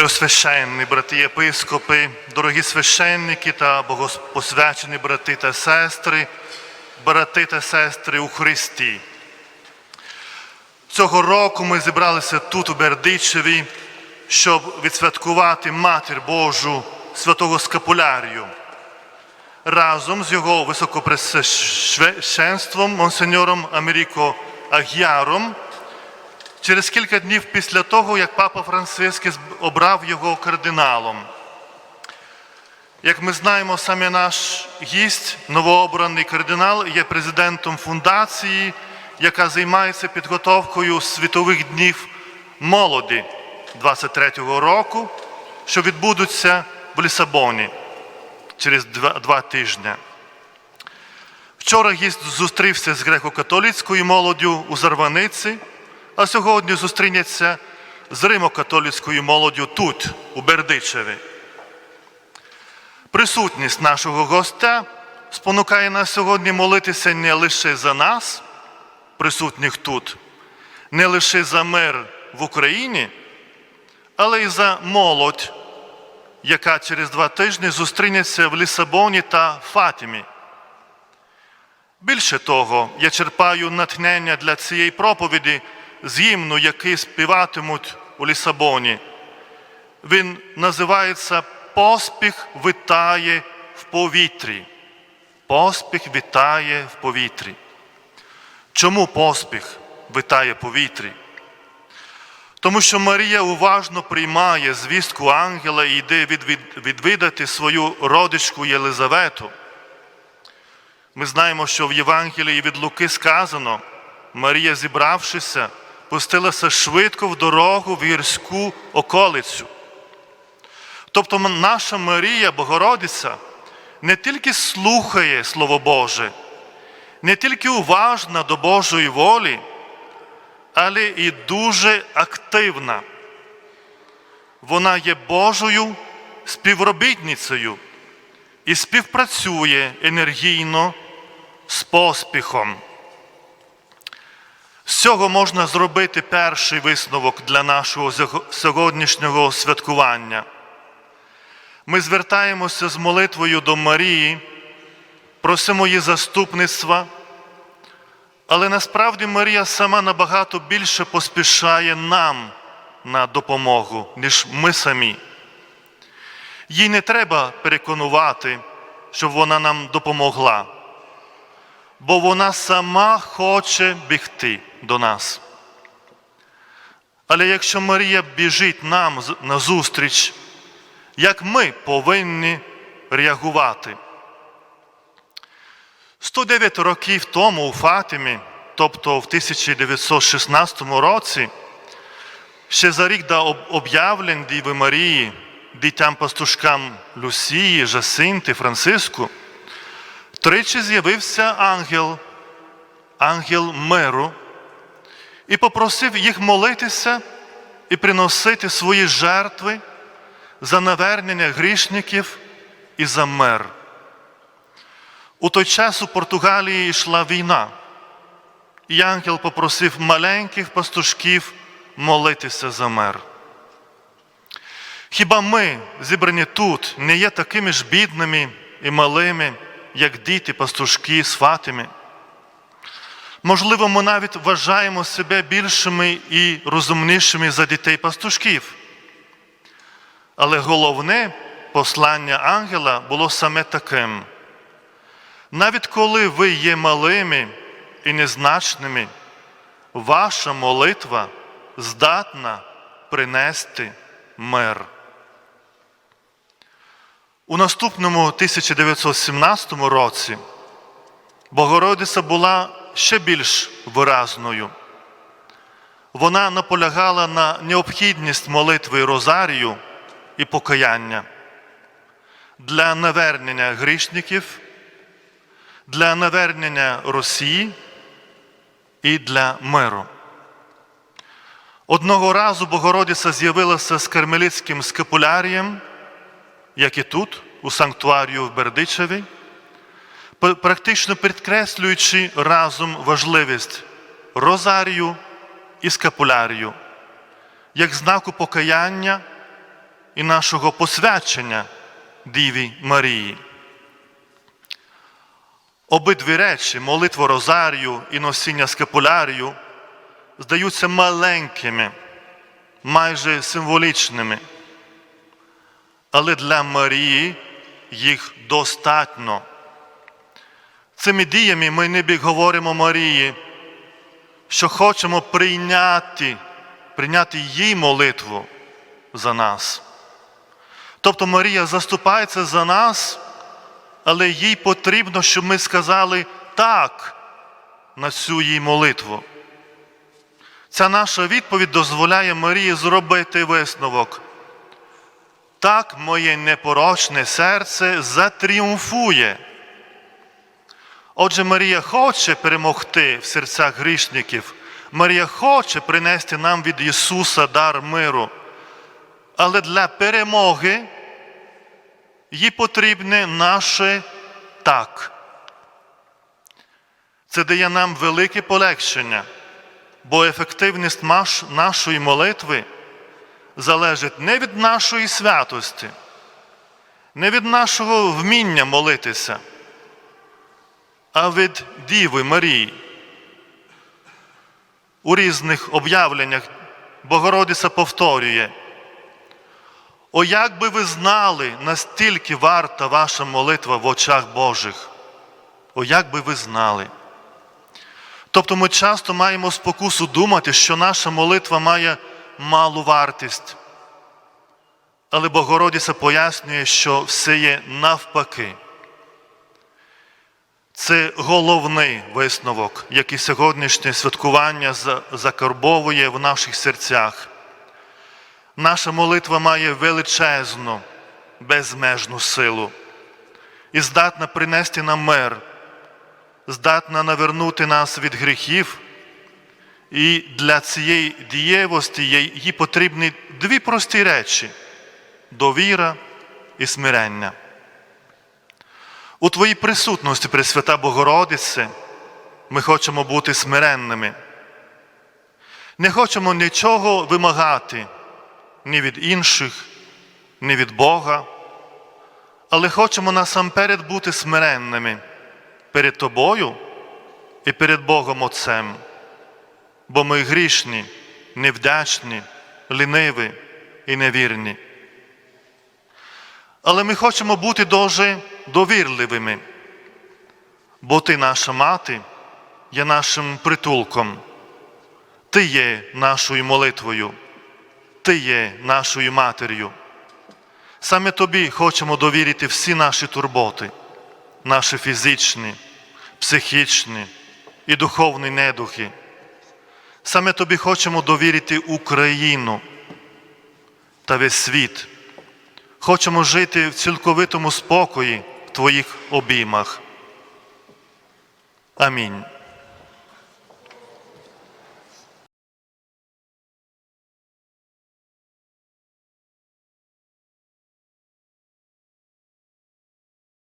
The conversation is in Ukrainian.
Преосвященні брати єпископи, дорогі священники та богопосвячені брати та сестри, брати та сестри у Христі. Цього року ми зібралися тут, у Бердичеві, щоб відсвяткувати Матір Божу святого Скапулярію. Разом з його високопресвященством монсеньором Америко Агіаром через кілька днів після того, як папа Франциск обрав його кардиналом. Як ми знаємо, саме наш гість, новообраний кардинал, є президентом фундації, яка займається підготовкою світових днів молоді 23-го року, що відбудуться в Лісабоні через два, два тижні. Вчора гість зустрівся з греко-католицькою молоддю у Зарваниці, а сьогодні зустрінеться з римо-католицькою молоддю тут, у Бердичеві. Присутність нашого гостя спонукає нас сьогодні молитися не лише за нас, присутніх тут, не лише за мир в Україні, але й за молодь, яка через два тижні зустрінеться в Лісабоні та Фатімі. Більше того, я черпаю натхнення для цієї проповіді з гімну, який співатимуть у Лісабоні. Він називається Поспіх витає в повітрі. Поспіх вітає в повітрі. Чому поспіх витає в повітрі? Тому що Марія уважно приймає звістку ангела і йде відвідати свою родичку Єлизавету. Ми знаємо, що в Євангелії від Луки сказано, Марія, зібравшися, пустилася швидко в дорогу в гірську околицю. Тобто наша Марія Богородиця не тільки слухає Слово Боже, не тільки уважна до Божої волі, але і дуже активна. Вона є Божою співробітницею і співпрацює енергійно з поспіхом. Цього можна зробити перший висновок для нашого сьогоднішнього святкування. Ми звертаємося з молитвою до Марії, просимо її заступництва, але насправді Марія сама набагато більше поспішає нам на допомогу, ніж ми самі. Їй не треба переконувати, щоб вона нам допомогла, бо вона сама хоче бігти до нас. Але якщо Марія біжить нам назустріч, як ми повинні реагувати? 109 років тому у Фатимі, тобто в 1916 році, ще за рік до об'явлень Діви Марії, дітям пастушкам Люсії, Жасинти, Франциску, тричі з'явився ангел, ангел миру, і попросив їх молитися і приносити свої жертви за навернення грішників і за мир. У той час у Португалії йшла війна, і ангел попросив маленьких пастушків молитися за мир. Хіба ми, зібрані тут, не є такими ж бідними і малими, як діти пастушки з Фатими? Можливо, ми навіть вважаємо себе більшими і розумнішими за дітей пастушків. Але головне послання ангела було саме таким. Навіть коли ви є малими і незначними, ваша молитва здатна принести мир. У наступному 1917 році Богородиця була ще більш виразною. Вона наполягала на необхідність молитви Розарію і покаяння для навернення грішників, для навернення Росії і для миру. Одного разу Богородиця з'явилася з кармелітським скапулярієм, як і тут, у санктуарію в Бердичеві, практично підкреслюючи разом важливість розарію і скапулярію, як знаку покаяння і нашого посвячення Діві Марії. Обидві речі, молитва Розарію і носіння скапулярію, здаються маленькими, майже символічними. Але для Марії їх достатньо. Цими діями ми ніби говоримо Марії, що хочемо прийняти, прийняти її молитву за нас. Тобто Марія заступається за нас, але їй потрібно, щоб ми сказали так на цю її молитву. Ця наша відповідь дозволяє Марії зробити висновок. Так моє непорочне серце затріумфує. Отже, Марія хоче перемогти в серцях грішників. Марія хоче принести нам від Ісуса дар миру. Але для перемоги їй потрібне наше так. Це дає нам велике полегшення, бо ефективність нашої молитви залежить не від нашої святості, не від нашого вміння молитися, а від Діви Марії. У різних об'явленнях Богородиця повторює. О, як би ви знали, настільки варта ваша молитва в очах Божих. О, як би ви знали. Тобто ми часто маємо спокусу думати, що наша молитва має малу вартість. Але Богородиця пояснює, що все є навпаки. Це головний висновок, який сьогоднішнє святкування закарбовує в наших серцях. Наша молитва має величезну, безмежну силу і здатна принести нам мир, здатна навернути нас від гріхів. І для цієї дієвості їй потрібні дві прості речі довіра і смирення. У Твоїй присутності, Пресвята Богородице, ми хочемо бути смиренними. Не хочемо нічого вимагати ні від інших, ні від Бога, але хочемо насамперед бути смиренними перед Тобою і перед Богом Отцем, бо ми грішні, невдячні, ліниві і невірні. Але ми хочемо бути дуже довірливими, бо ти наша мати є нашим притулком, ти є нашою молитвою, ти є нашою матір'ю. Саме тобі хочемо довірити всі наші турботи, наші фізичні, психічні і духовні недухи. Саме тобі хочемо довірити Україну та весь світ. Хочемо жити в цілковитому спокої в Твоїх обіймах. Амінь.